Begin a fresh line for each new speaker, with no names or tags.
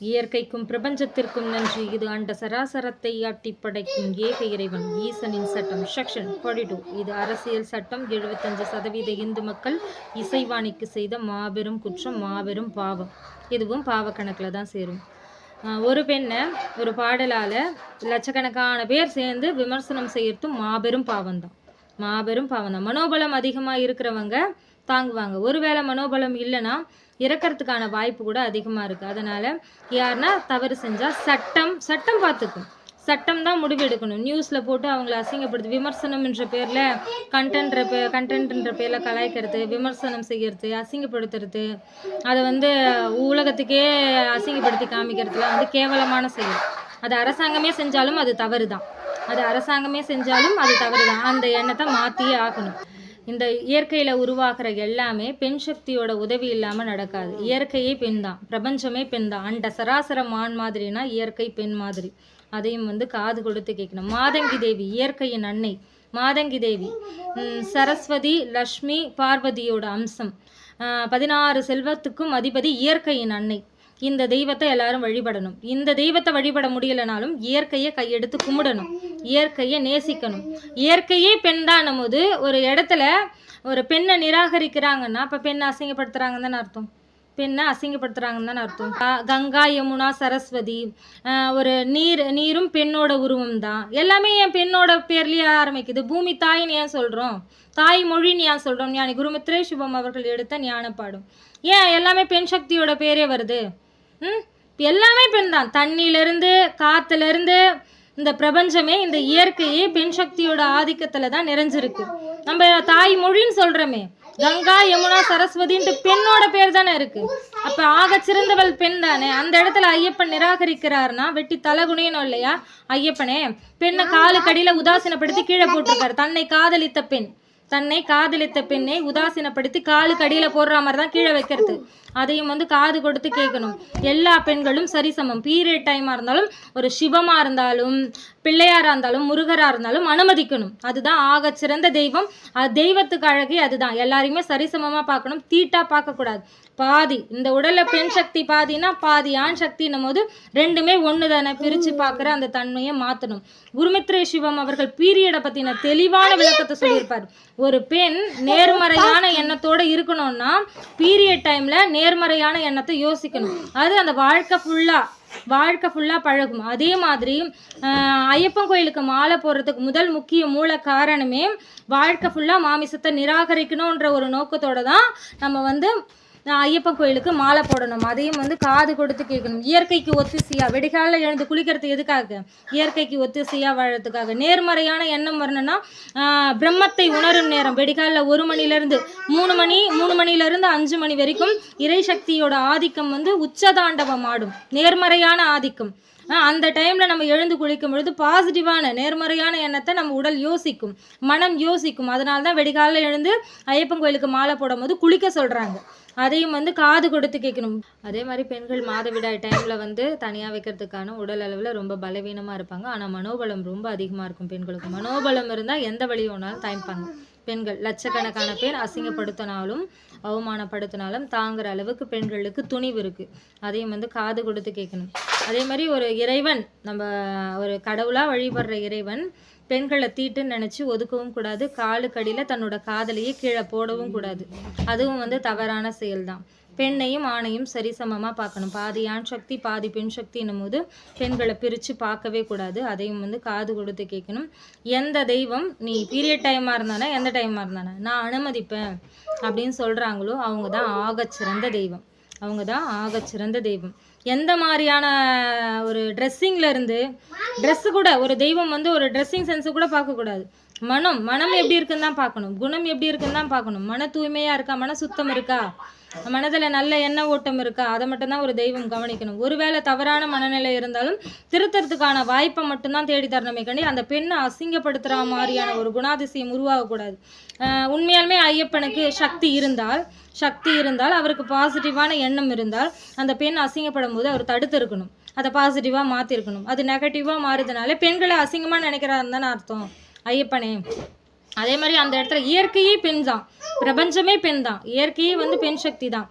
இயற்கைக்கும் பிரபஞ்சத்திற்கும் நன்றி. இது அண்ட சராசரத்தை ஆட்டி படைக்கும் ஏக இறைவன். ஈசனின் சட்டம் செக்ஷன் 42 இது அரசியல் சட்டம். எழுபத்தஞ்சு சதவீத இந்து மக்கள் இசைவாணிக்கு செய்த மாபெரும் குற்றம் மாபெரும் பாவம். இதுவும் பாவக்கணக்கில் தான் சேரும். ஒரு பெண்ணை ஒரு பாடலால் லட்சக்கணக்கான பேர் சேர்ந்து விமர்சனம் செய்யறதும் மாபெரும் பாவம்தான் மாபெரும் பாவம் தான். மனோபலம் அதிகமாக இருக்கிறவங்க தாங்குவாங்க. ஒருவேளை மனோபலம் இல்லைன்னா இறக்கறதுக்கான வாய்ப்பு கூட அதிகமாக இருக்குது அதனால் யாருன்னா தவறு செஞ்சால் சட்டம் சட்டம் பார்த்துக்கும் சட்டம் தான் முடிவெடுக்கணும் நியூஸில் போட்டு அவங்கள அசிங்கப்படுத்து விமர்சனம்ன்ற பேரில் கண்டென்ட்ற பே கண்டென்ட்ன்ற பேரில் கலாய்க்கிறது விமர்சனம் செய்கிறது அசிங்கப்படுத்துறது அதை வந்து உலகத்துக்கே அசிங்கப்படுத்தி காமிக்கிறதுலாம் வந்து கேவலமான செயல். அது அரசாங்கமே செஞ்சாலும் அது தவறு தான் அது அரசாங்கமே செஞ்சாலும் அது தவறு தான் அந்த எண்ணத்தை மாற்றியே ஆகணும். இந்த இயற்கையில் உருவாகிற எல்லாமே பெண் சக்தியோட உதவி இல்லாமல் நடக்காது. இயற்கையே பெண் தான். பிரபஞ்சமே பெண் தான். அண்ட சராசர மான் மாதிரினா இயற்கை பெண் மாதிரி. அதையும் வந்து காது கொடுத்து கேட்கணும். மாதங்கி தேவி இயற்கையின் அன்னை. மாதங்கி தேவி. சரஸ்வதி லக்ஷ்மி பார்வதியோட அம்சம். பதினாறு செல்வத்துக்கும் அதிபதி இயற்கையின் அன்னை. இந்த தெய்வத்தை எல்லாரும் வழிபடணும். இந்த தெய்வத்தை வழிபட முடியலனாலும் இயற்கையை கையெடுத்து கும்பிடணும். இயற்கையை நேசிக்கணும். இயற்கையே பெண் தான் போது ஒரு இடத்துல ஒரு பெண்ணை நிராகரிக்கிறாங்கன்னா அப்போ பெண்ணை அசிங்கப்படுத்துகிறாங்கன்னு தானே அர்த்தம். பெண்ணை அசிங்கப்படுத்துறாங்கன்னு தானே அர்த்தம். கங்கா யமுனா சரஸ்வதி ஒரு நீர் நீரும் பெண்ணோட உருவம் தான். எல்லாமே என் பெண்ணோட பேர்லேயே ஆரம்பிக்குது. பூமி தாயின்னு ஏன் சொல்கிறோம் தாய் மொழின்னு ஏன் சொல்கிறோம் ஞானி குருமித்ரே சிவம் அவர்கள் எடுத்த ஞானப்பாடும். ஏன் எல்லாமே பெண் சக்தியோட பேரே வருது? ம்? எல்லாமே பெண் தான் தண்ணியிலேருந்து காற்றுலேருந்து இந்த பிரபஞ்சமே இந்த இயற்கையே பெண் சக்தியோட ஆதிக்கத்தில் தான் நிறைஞ்சிருக்கு. நம்ம தாய் மொழின்னு சொல்கிறோமே கங்கா யமுனா சரஸ்வதின்ட்டு பெண்ணோட பேர் தானே இருக்கு. அப்போ ஆக சிறந்தவள் பெண் தானே. அந்த இடத்துல ஐயப்பன் நிராகரிக்கிறாருன்னா வெட்டி தலகுனியணும் இல்லையா? ஐயப்பனே பெண்ணை காலு கடியில் உதாசீனப்படுத்தி கீழே போட்டிருக்காரு. தன்னை காதலித்த பெண். தன்னை காதலித்த பெண்ணை உதாசீனப்படுத்தி காலுக்கு அடியில் போடுற மாதிரி தான் கீழே வைக்கிறது. அதையும் வந்து காது கொடுத்து கேட்கணும். எல்லா பெண்களும் சரிசமம். பீரியட் டைமாக இருந்தாலும் ஒரு சிவமாக இருந்தாலும் பிள்ளையாராக இருந்தாலும் முருகராக இருந்தாலும் அனுமதிக்கணும். அதுதான் ஆகச் சிறந்த தெய்வம். அது தெய்வத்துக்கு அழகே அதுதான். எல்லாரையுமே சரிசமமாக பார்க்கணும். தீட்டா பார்க்கக்கூடாது. பாதி. இந்த உடலில் பெண் சக்தி பாதினா பாதி ஆண் சக்தின்னும் போது ரெண்டுமே ஒன்று தானே பிரித்து பார்க்குற அந்த தன்மையை மாற்றணும் குருமித்ரே சிவம் அவர்கள் பீரியடை பற்றின தெளிவான விளக்கத்தை சொல்லியிருப்பார். ஒரு பெண் நேர்மறையான எண்ணத்தோடு இருக்கணும்னா பீரியட் டைமில் நேர்மறையான எண்ணத்தை யோசிக்கணும். அது அந்த வாழ்க்கை ஃபுல்லாக வாழ்க்கை ஃபுல்லாக பழகும். அதே மாதிரி ஐயப்பன் கோயிலுக்கு மாலை போடுறதுக்கு முதல் முக்கிய மூல காரணமே வாழ்க்கை ஃபுல்லாக மாமிசத்தை நிராகரிக்கணுன்ற ஒரு நோக்கத்தோடு தான் நம்ம வந்து ஐயப்பன் கோயிலுக்கு மாலை போடணும். அதையும் வந்து காது கொடுத்து கேட்கணும். இயற்கைக்கு ஒத்திசையாக வெடிகாலில் எழுந்து குளிக்கிறது எதுக்காக? இயற்கைக்கு ஒத்திசையாக வாழறதுக்காக. நேர்மறையான எண்ணம் வரணும்னா பிரம்மத்தை உணரும் நேரம். வெடிகாலில் ஒரு மணிலேருந்து மூணு மணி மூணு மணிலேருந்து அஞ்சு மணி வரைக்கும் இறை சக்தியோட ஆதிக்கம் வந்து உச்சதாண்டவம் ஆடும். நேர்மறையான ஆதிக்கம். அந்த டைமில் நம்ம எழுந்து குளிக்கும் பொழுது பாசிட்டிவான நேர்மறையான எண்ணத்தை நம்ம உடல் யோசிக்கும். மனம் யோசிக்கும். அதனால தான் வெடிகாலில் எழுந்து ஐயப்பன் கோயிலுக்கு மாலை போடும்போது குளிக்க சொல்கிறாங்க அதையும் வந்து காது கொடுத்து கேட்கணும். அதே மாதிரி பெண்கள் மாதவிடாய் டைமில் வந்து தனியாக வைக்கிறதுக்கான உடல் அளவில் ரொம்ப பலவீனமாக இருப்பாங்க. ஆனால் மனோபலம் ரொம்ப அதிகமாக இருக்கும் பெண்களுக்கு. மனோபலம் இருந்தால் எந்த வழி வேணாலும் தாய்ப்பாங்க. பெண்கள் லட்சக்கணக்கான பேர் அசிங்கப்படுத்தினாலும் அவமானப்படுத்தினாலும் தாங்குற அளவுக்கு பெண்களுக்கு துணிவு இருக்குது அதையும் வந்து காது கொடுத்து கேட்கணும். அதே மாதிரி ஒரு இறைவன் நம்ம ஒரு கடவுளாக வழிபடுற இறைவன் பெண்களை தீட்டுன்னு நினச்சி ஒதுக்கவும் கூடாது. காலுக்கடியில் தன்னோட காதலையே கீழே போடவும் கூடாது. அதுவும் வந்து தவறான செயல்தான். பெண்ணையும் ஆணையும் சரிசமமாக பார்க்கணும். பாதி ஆண் சக்தி பாதி பெண் சக்தின்னும் போது பெண்களை பிரித்து பார்க்கவே கூடாது. அதையும் வந்து காது கொடுத்து கேட்கணும். எந்த தெய்வம் நீ பீரியட் டைமாக இருந்தானே எந்த டைமாக இருந்தானே? நான் அனுமதிப்பேன் அப்படின்னு சொல்கிறாங்களோ அவங்க தான் ஆகச்சிறந்த தெய்வம். அவங்க தான் ஆகச்சிறந்த தெய்வம். எந்த மாதிரியான ஒரு ட்ரெஸ்ஸிங்கில் இருந்து ட்ரெஸ்ஸு கூட ஒரு தெய்வம் வந்து ஒரு ட்ரெஸ்ஸிங் சென்ஸு கூட பார்க்கக்கூடாது மனம் மனம் எப்படி இருக்குன்னு தான் பார்க்கணும். குணம் எப்படி இருக்குன்னு தான் பார்க்கணும். மன தூய்மையாக இருக்கா? மன சுத்தம் இருக்கா? மனதில் நல்ல எண்ண ஓட்டம் இருக்கா? அதை மட்டும்தான் ஒரு தெய்வம் கவனிக்கணும். ஒருவேளை தவறான மனநிலை இருந்தாலும் திருத்தறதுக்கான வாய்ப்பை மட்டும்தான் தேடி தரணுமே கண்டி அந்த பெண்ணை அசிங்கப்படுத்துகிற மாதிரியான ஒரு குணாதிசயம் உருவாகக்கூடாது உண்மையாலுமே ஐயப்பனுக்கு சக்தி இருந்தால் சக்தி இருந்தால் அவருக்கு பாசிட்டிவான எண்ணம் இருந்தால் அந்த பெண் அசிங்கப்படும் போது அவர் தடுத்து இருக்கணும் அதை பாசிட்டிவாக மாற்றிருக்கணும் அது நெகட்டிவாக மாறுதுனால பெண்களை அசிங்கமாக நினைக்கிறாருன்னு தானே அர்த்தம். ஐயப்பனே. அதே மாதிரி அந்த இடத்துல இயற்கையே பெண் தான். பிரபஞ்சமே பெண் தான். இயற்கையே வந்து பெண் சக்தி தான்.